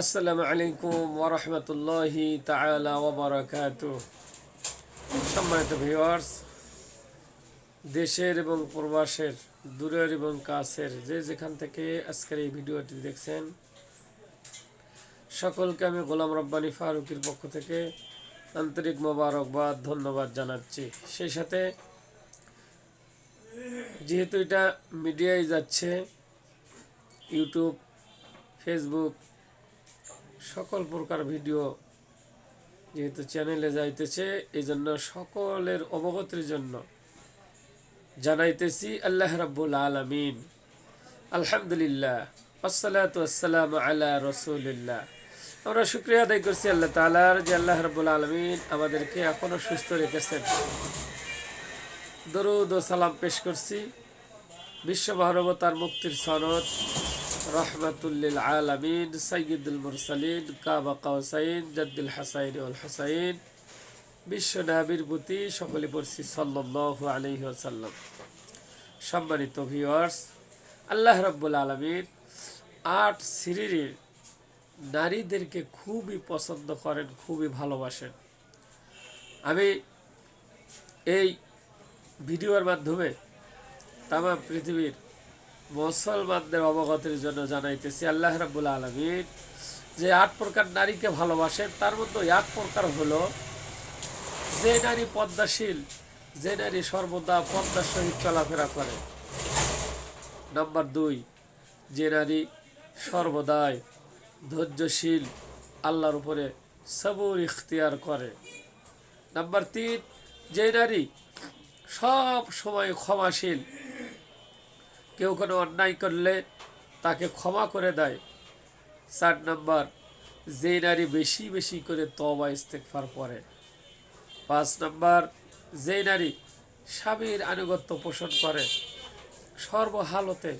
আসসালামু আলাইকুম ওরহমতুল্লাহি তাআলা ওবরাকাত সম্মানিত ভিউয়ার্স, দেশের এবং প্রবাসের, দূরের এবং কাছের যে যেখান থেকে আজকের এই ভিডিওটি দেখছেন, সকলকে আমি গোলাম রব্বানী ফারুকের পক্ষ থেকে আন্তরিক মোবারকবাদ ধন্যবাদ জানাচ্ছি। সেই সাথে যেহেতু এটা মিডিয়ায় যাচ্ছে, ইউটিউব, ফেসবুক সকল প্রকার ভিডিও যেহেতু চ্যানেলে যাইতেছে এই জন্য সকলের অবগতির জন্য জানাইতেছি, আল্লাহ রাব্বুল আলামিন। আলহামদুলিল্লাহ আসসালামু আলা রসুলিল্লাহ। আমরা শুক্রিয়া আদায় করছি আল্লাহ তাআলার যে আল্লাহ রাব্বুল আলামিন আমাদেরকে এখনও সুস্থ রেখেছেন। দরুদ ও সালাম পেশ করছি। বিশ্ব মানবতার মুক্তির সনদ রহমাতুল্লিল আলামিন সৈয়দুল মুরসালিন, কাবা কাউসাইন জাদ্দুল হাসাইন ওল হাসাইন, বিশ্ব নাবির প্রতি সকলে পড়ছি সাল্লাল্লাহু আলাইহি ওয়াসাল্লাম। সম্মানিত ভিউয়ার্স আল্লাহ রাব্বুল আলামিন আট শ্রেণির নারীদেরকে খুবই পছন্দ করেন, খুবই ভালোবাসেন। আমি এই ভিডিওর মাধ্যমে তাম পৃথিবীর মুসলমানদের অবগতির জন্য জানাইতেছি, আল্লাহ রাবুল আলমিন যে আট প্রকার নারীকে ভালোবাসেন, তার মধ্যে এক প্রকার হলো যে নারী পদ্মাশীল, যে নারী সর্বদা পদ্মার সহিত চলাফেরা করে। নাম্বার দুই, যে নারী সর্বদাই ধৈর্যশীল, আল্লাহর উপরে সবুর ইখতিয়ার করে। নাম্বার তিন, যে নারী সব সময় ক্ষমাশীল কেউ কোনো অন্যায় করলে তাকে ক্ষমা করে দেয়। চার নম্বর যে নারী বেশি বেশি করে তবা ইস্তেকফার পরে পাঁচ নম্বর যে নারী স্বামীর আনুগত্য পোষণ করে, সর্বহালতে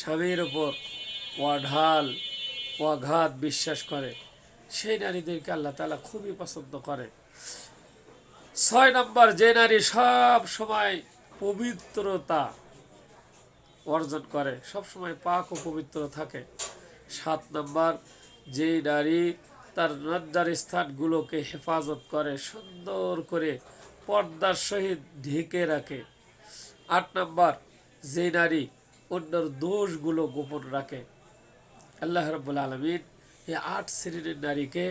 স্বামীর ওপর অঢাল, অঘাত বিশ্বাস করে, সেই নারীদেরকে আল্লাহ তালা খুবই পছন্দ করে। ছয় নম্বর যে নারী সব সময় পবিত্রতা অর্জন করে। সব সময় পাক ও পবিত্র থাকে। সাত নম্বর যে নারী তার নজ্জার স্থানগুলোকে হেফাজত করে, সুন্দর করে পর্দার সহিত ঢেকে রাখে। আট নম্বর যে নারী অন্যর দোষগুলো গোপন রাখে। আল্লাহ রব্বুল আলমিন এই আট শ্রেণির নারীকে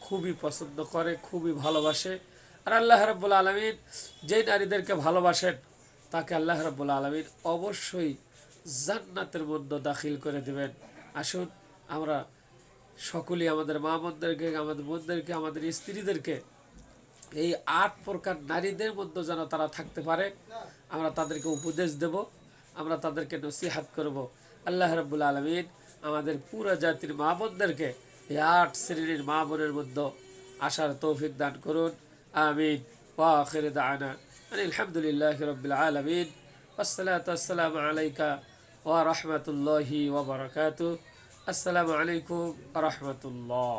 খুবই পছন্দ করে, খুবই ভালোবাসে। আর আল্লাহ রব্বুল আলমিন যে নারীদেরকে ভালোবাসেন, তাকে আল্লাহ রব্বুল আলমিন অবশ্যই জান্নাতের মধ্যে দাখিল করে দেবেন। আসুন, আমরা সকলেই আমাদের মা বোনদেরকে, আমাদের বোনদেরকে, আমাদের স্ত্রীদেরকে এই আট প্রকার নারীদের মধ্যে যেন তারা থাকতে পারে, আমরা তাদেরকে উপদেশ দেব, আমরা তাদেরকে নসিহাত করব। আল্লাহ রব্বুল আলমিন আমাদের পুরো জাতির মা বোনদেরকে এই আট শ্রেণির মা বোনের মধ্যে আসার তৌফিক দান করুন। আমিন। ওয়াখির দানা আলহামদুলিল্লাহ রবিল আলমিন। আসসালাতাম আলাইকা ও রহমতুল্লাহি ওবরাকাত আসসালামু আলাইকুম রহমতুল্লাহ।